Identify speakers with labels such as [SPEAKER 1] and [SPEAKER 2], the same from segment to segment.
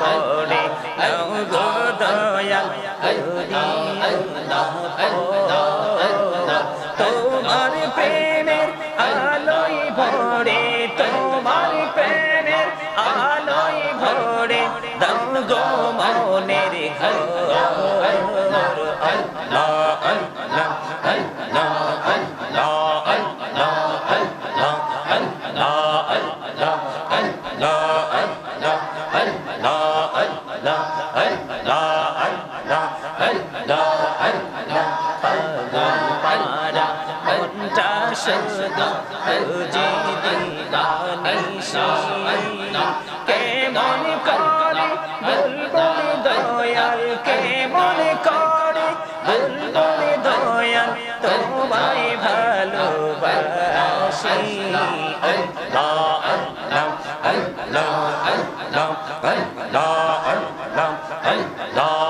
[SPEAKER 1] করে দয়াল। শাসদ কে মনে করে বুলবুল দয়াল কে মনে করে বুলবুল দয়াল তোমায় ভালোবাসি আল্লাহ আল্লাহ আল্লাহ আল্লাহ আল্লাহ আল্লাহ আল্লাহ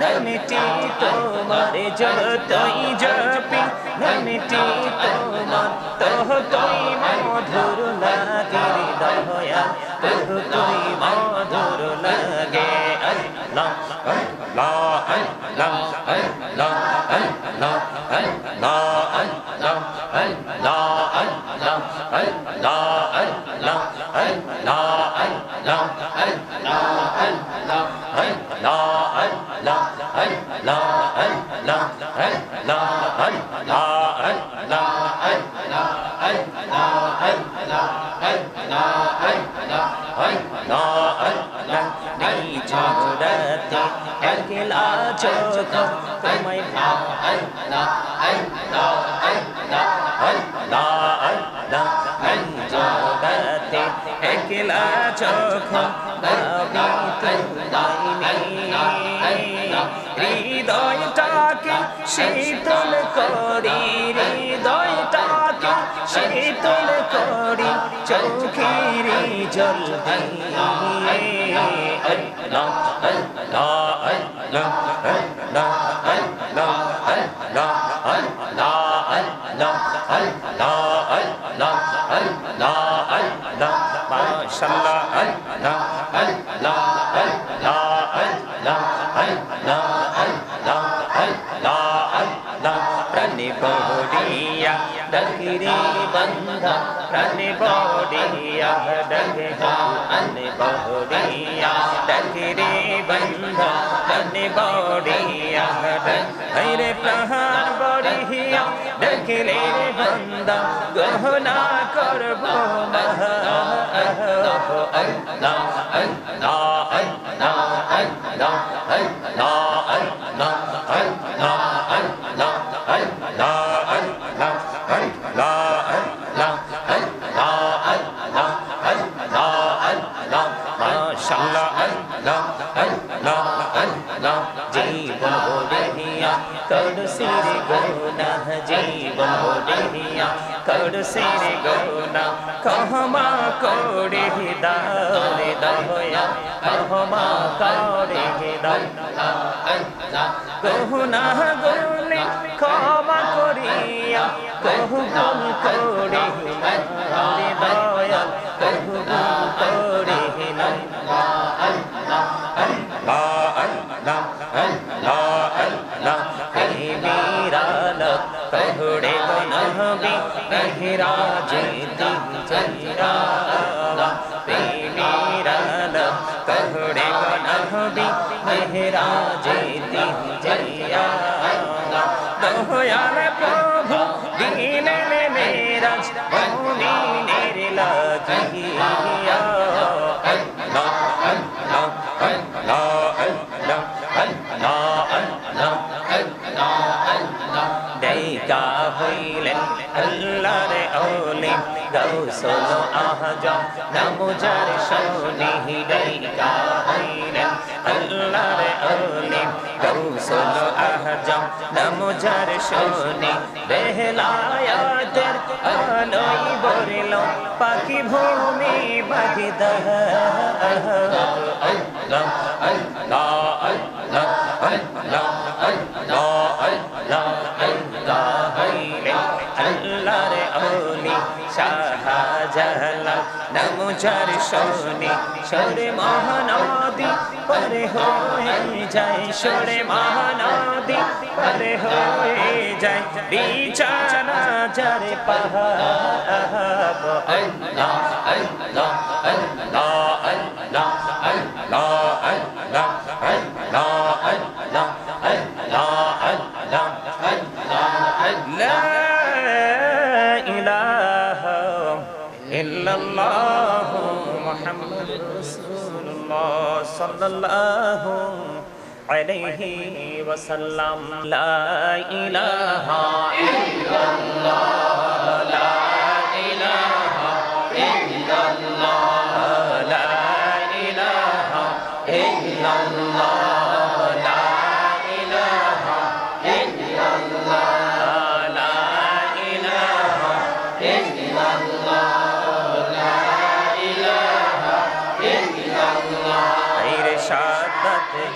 [SPEAKER 1] নামটি তোমার যতই জপি নামটি তোমার তোহ তুই মধুর লাগে দয়া তোহ তুই মধুর লাগে আল্লাহ আল্লাহ আল্লাহ আল্লাহ আল্লাহ আল্লাহ আল্লাহ আল্লাহ আল্লাহ আল্লাহ আল্লাহ আল্লাহ আল্লাহ একলা চোখ তোমায় জগতে একলা চোখ ভাবি হৃদয়টাকে শীতল করি হৃদয়টাকে শীতল করি চোখের জল আল্লাহ আল্লাহ আল্লাহ আল্লাহ আল্লাহ আল্লাহ আল্লাহ Allah दगिरी बंध प्रणिबोडिया दगा अनिबोडिया दगिरी बंध प्रणिबोडिया भैरे प्रहार बड़िया दगिरे बंद गहना करबो अल्लाह अल्लाह अल्लाह अल्लाह अल्लाह अल्लाह अल्लाह কর সির গোনা জীবন বড়িয়া কর সির গোনা কহমা করে দাও রে দয়া কহমা করে দাও গহনা গলে ক্ষমা করিয়া কহু গুণ করে রে চেহরা যেতে চেহরা আল্লাহ প্রেমের আল্লাহ কহড়ে নবী চেহরা যেতে চেহরা আল্লাহ দয়াল প্রভু দিলেন মেরাজ মুমিনের লাগি আল্লাহ দেখা হইলেন আল্লাহর ওলি গৌসল আহজম নামুজার শনি ডাইকা হইলেন আল্লাহর অলি গৌসল আহজম নামুজার শনি বেহলায়াতের আলোই বরিল পাখি ভূমি বাগিদ আল্লাহ আল্লাহ আল্লাহ আল্লাহ আল্লাহ আল্লাহ আল্লাহ শাহজালাল নমুজার শনি সরে মহানদী পরে হয়ে যায় সরে মহানদী পরে হয়ে যায় বিছানা যারে আল্লাহ আল্লাহ আল্লাহ আল্লাহ আল্লাহ আল্লাহ আল্লাহ সাল্লাল্লাহু আলাইহি ওয়াসাল্লাম লা ইলাহা ইল্লাল্লাহ লা ইলাহা ইল্লাল্লাহ লা ইলাহা ইল্লাল্লাহ Allah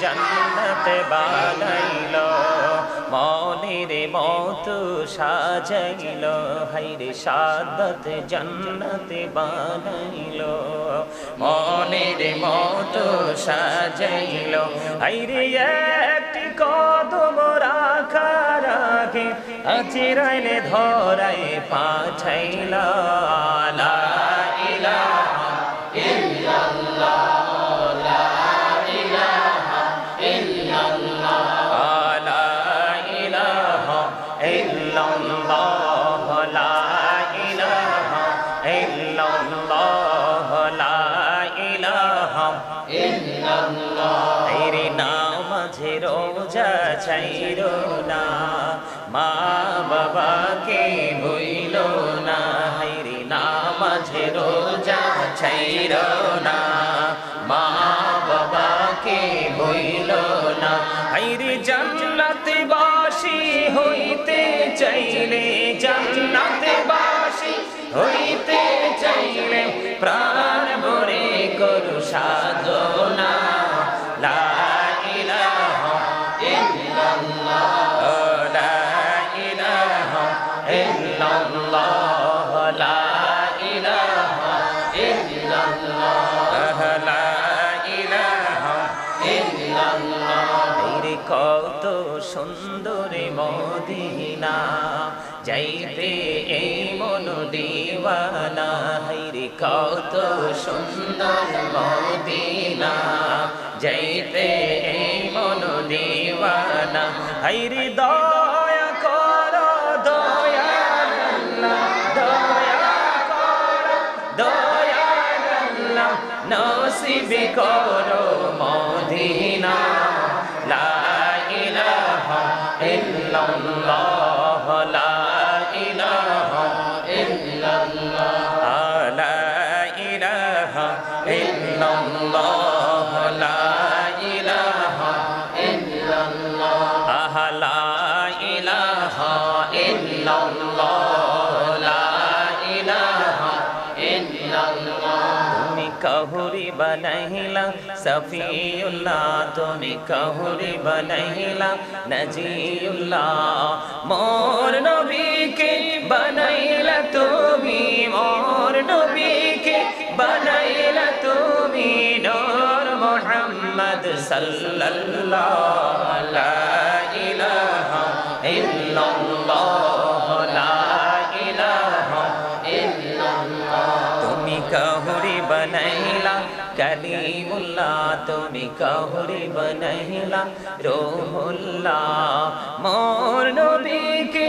[SPEAKER 1] জান্নাত বানাইল, মনের মত সাজাইল হাইরে সাদাত জান্নাত বানাইল, মনের মত সাজাইল হাইরে একটি কদম রাখার আগে আচিরাইলে ধরাই পাঠাইল চাইরো না মা বাবাকে ভুইল না, হাইরে নামাজে রোজা চাইরো না মা বাবাকে ভুইল না, হাইরে জান্নাতে বাসি হইতে চাইলে, জান্নাতে বাসি হইতে চাইলে, প্রাণ ভরে করু সাধনা। মদিনা, যাইতে এই মন দিওয়ানা হাইরে কত সুন্দর মদিনা। যাইতে এই মন দিওয়ানা হাইরে দয়া কর, দয়া দয়া কর, দয়া নসিব করো মদিনা। ইল্লাল্লাহ। illallah la ilaha illallah aha la ilaha illallah la ilaha illallah তুমি কাহুরি বানাইলা সফিউল্লাহ তুমি কাহুরি বানাইলা নজিউল্লাহ মোর নবী বনাইলা তুমি মোর নবীকে, বনাইলা তুমি নূর মুহাম্মদ সাল্লাল্লাহু লা ইলাহা ইল্লাল্লাহ লা ইলাহা তুমি কাহুরি বনাইলা, কলিমুল্লাহ, তুমি কাহুরি বনাইলা, রোহুল্লাহ, মোর নবীকে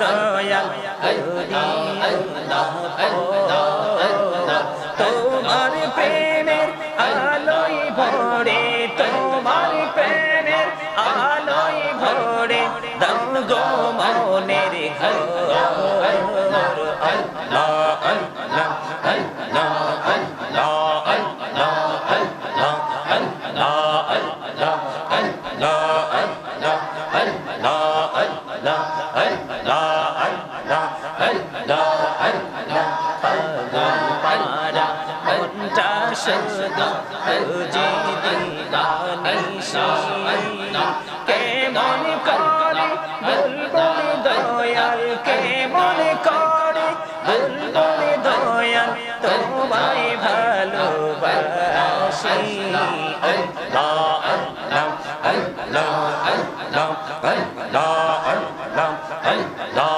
[SPEAKER 1] দয়াল তারা ঘণ্টা শুধু খুঁজে দিদানি কে মন করে বুলবুল দয়াল কে মন করে বুলবুল দয়াল তোমায় ভালোবাসি আল্লাহ আল্লাহ আল্লাহ আল্লাহ আল্লাহ আল্লাহ আল্লাহ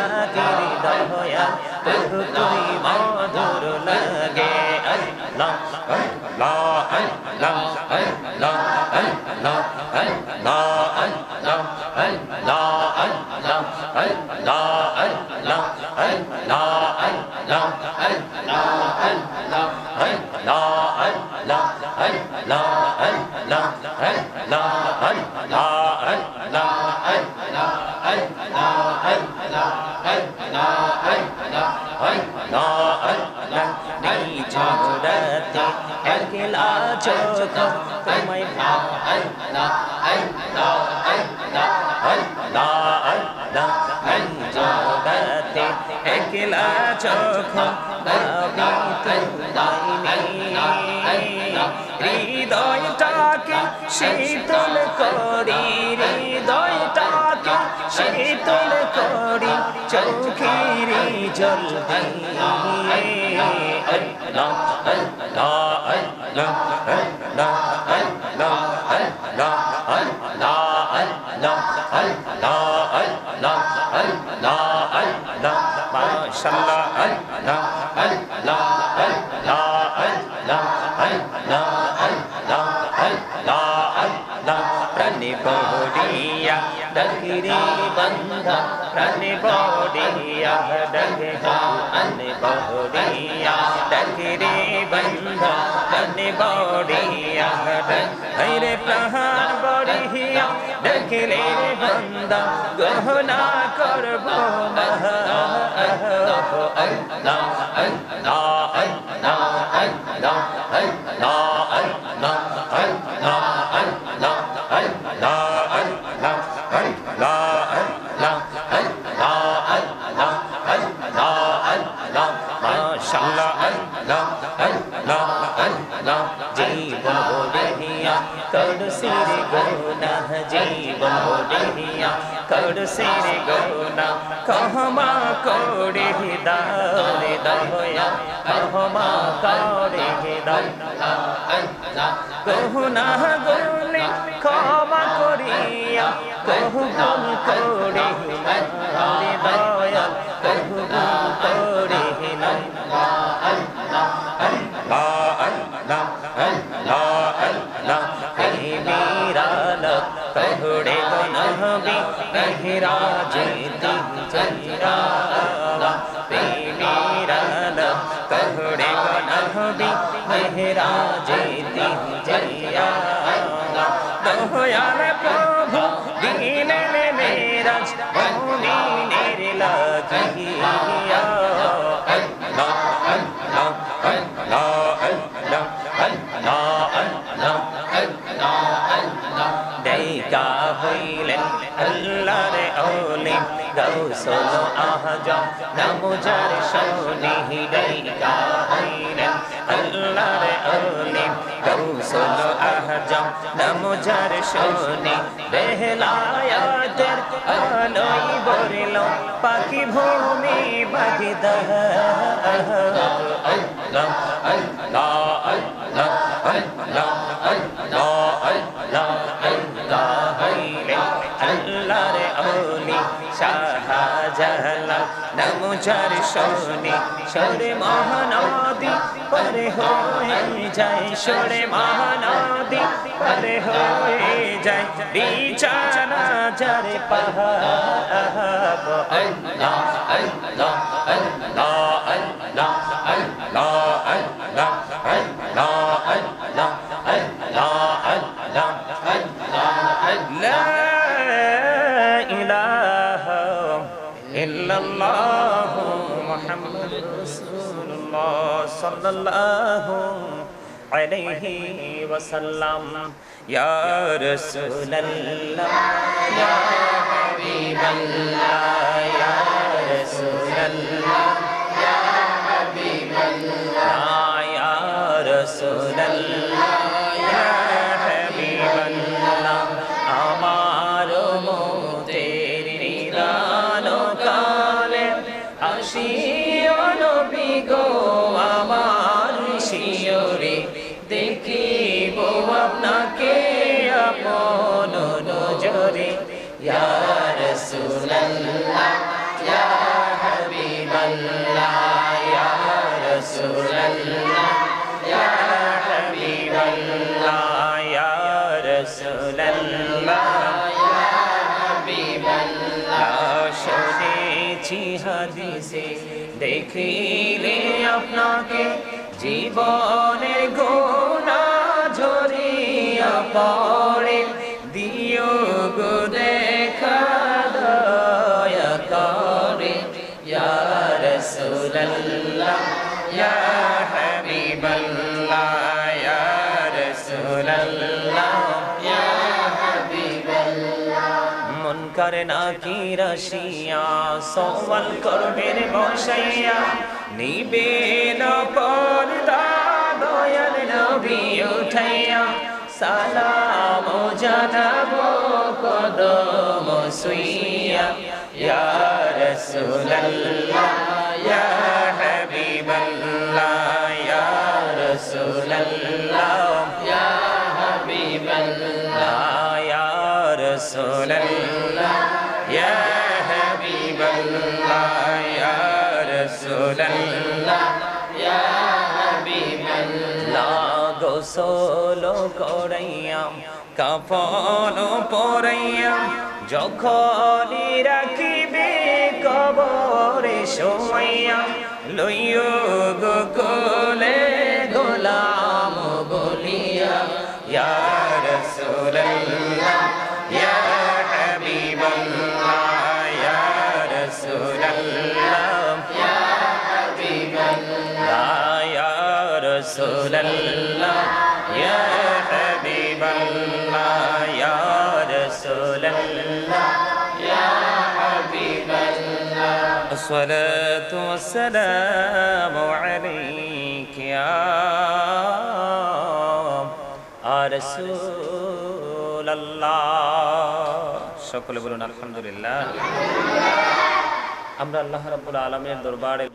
[SPEAKER 1] đời hơi ăn tự tôi mong thu đồ lơ ghê ấy lòng ấy lo ấy lòng ấy lo ấy lo ấy lo ấy lòng ấy lo ấy lòng ấy lo ấy lòng ấy lo ấy lòng ấy lo ấy lòng ấy lo ấy lòng ấy lo ấy lòng ấy lo ấy lo ấy lo ấy lo ấy lo একলা চোখ হৃদয়টাকে শীতল করি হৃদয়টা শীতল করি চোখের জল আল্লাহ আল্লাহ আল্লাহ আল্লাহ আল্লাহ আল্লাহ আল্লাহ মাশাআল্লাহ আল্লাহ আল্লাহ আল্লাহ আল্লাহ dagiri bandha prani bodhiya dagha anni bodhiya dagiri bandha prani bodhiya haire prahan bodhiya dagile bandha gohna karbo mah anna anna anna anna anna anna anna anna জীবন ওড়িয়া কর সিরে গৌনা জীবন ওড়িয়া কর সিরে গৌনা কহমা কোড়ে দাও রে দয়া কহমা কোড়ে দাও গহনা গনে ক্ষমা করিয়া কহ গম কোড়ে দাও मेरा जीता चंद्रा मेरा कहड़े बनहबी मेरा जीती जया दयाल प्रभु दीन मेरा मुनि निर्ला कहिया দেখা হইলেন আল্লাহর ওলি গৌসল আহজম নামুজার শনি দেখা হইলেন আল্লাহর ওলি গৌসল আহজম নামুজার শনি বেহলায়াতের আলোই বরিল পাখি ভূমি বাগিদহ আল্লাহ আল্লাহ আল্লাহ আল্লাহ আল্লাহ আল্লাহ নমুজার শোনে সরে মহানদী, পরে হয়ে যায় সরে মহানদী, পরে হয়ে যায়, বিছানা যারে পাহাব আল্লাহ আল্লাহ আল্লাহ আল্লাহ আল্লাহ আল্লাহ সাল্লাল্লাহু আলাইহি ওয়াসাল্লাম, ইয়া রাসূলুল্লাহ, ইয়া হাবিবাল্লাহ, ইয়া রাসূলুল্লাহ, ইয়া আমার মতের নিদান কালে আসি দেখিলে আপনাকে জীবনের গোনা ঝরিয়া পড়ে। দিও গো দেখা দয়া করে। ইয়া রাসূলুল্লাহ ইয়া করে না কি রাশিয়া সওয়াল করবেন বসাইয়া। নিবে না পর্দা দয়াল নবী উঠাইয়া। সালাম জানাব কদম সুইয়া। ইয়া রাসূলুল্লাহ, ইয়া গোসল করাইয়াম যখনই রাখিবে কবরে শোয়াইয়াম লইয় গো কোলে গোলাম বলিয়া الله يا حبيب الله يا رسول الله. يا حبيب الله. الصلاة والسلام عليك يا رسول الله. সকলে الحمد لله. أمر الله رب العالمين দরবারে